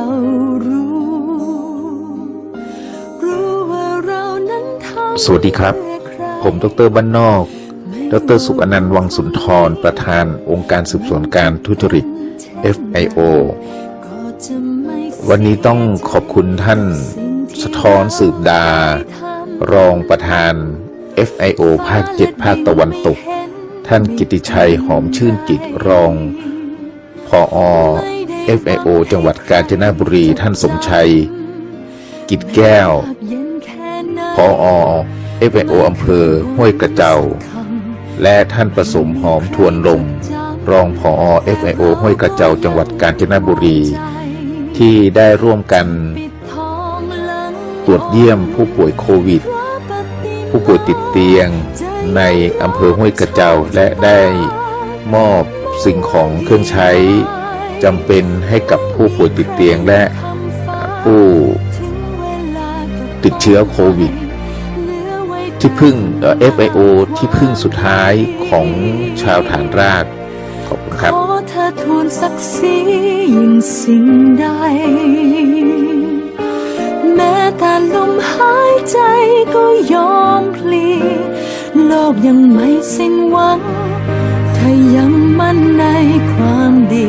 ารู้ รู้ว่าเรานั้นทำสวัสดีครับ ผมดรบ้านนอก ดรสุอนันต์วังสุนทร ประธานองค์การสืบสวนการทุจริต FIO วันนี้ต้องขอบคุณท่านสะท้อนสืบดา รองประธาน FIO ภาค 7 ภาคตะวันตก ท่านกิติชัยหอมชื่นจิตรองพอ FIO จังหวัดกาญจนบุรีท่านสมชัย กิจแก้วพออ FIO อำเภอ ห้วยกระเจ้า และท่านประสมหอมทวนลม รองผอ FIO ห้วยกระเจ้าจังหวัดกาญจนบุรี ที่ได้ร่วมกัน ตรวจเยี่ยมผู้ป่วยโควิด ผู้ป่วยติดเตียงในอำเภอห้วยกระเจ้าและได้มอบสิ่งของเครื่องใช้ จำเป็นให้กับผู้ป่วยติดเตียงและผู้ติดเชื้อโควิด ที่พึ่ง FIO ที่พึ่งสุดท้ายของชาวฐานราก ขอบคุณครับขอเธอทูลศักดิ์ศรียิ่งสิ่งใด แม้แต่ลมหายใจก็ยอมพลีโลกยังไม่สิ้นหวัง ถ้ายังมั่นในความดี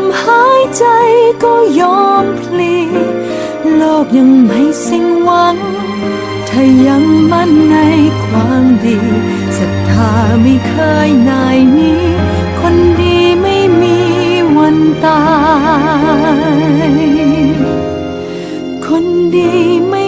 มหายใจก็ยอมพลีโลกยังไม่สิ้นหวัง ถ้ายังมั่นในความดีศรัทธาไม่เคยนายนี้ คนดีไม่มีวันตาย คนดีไม่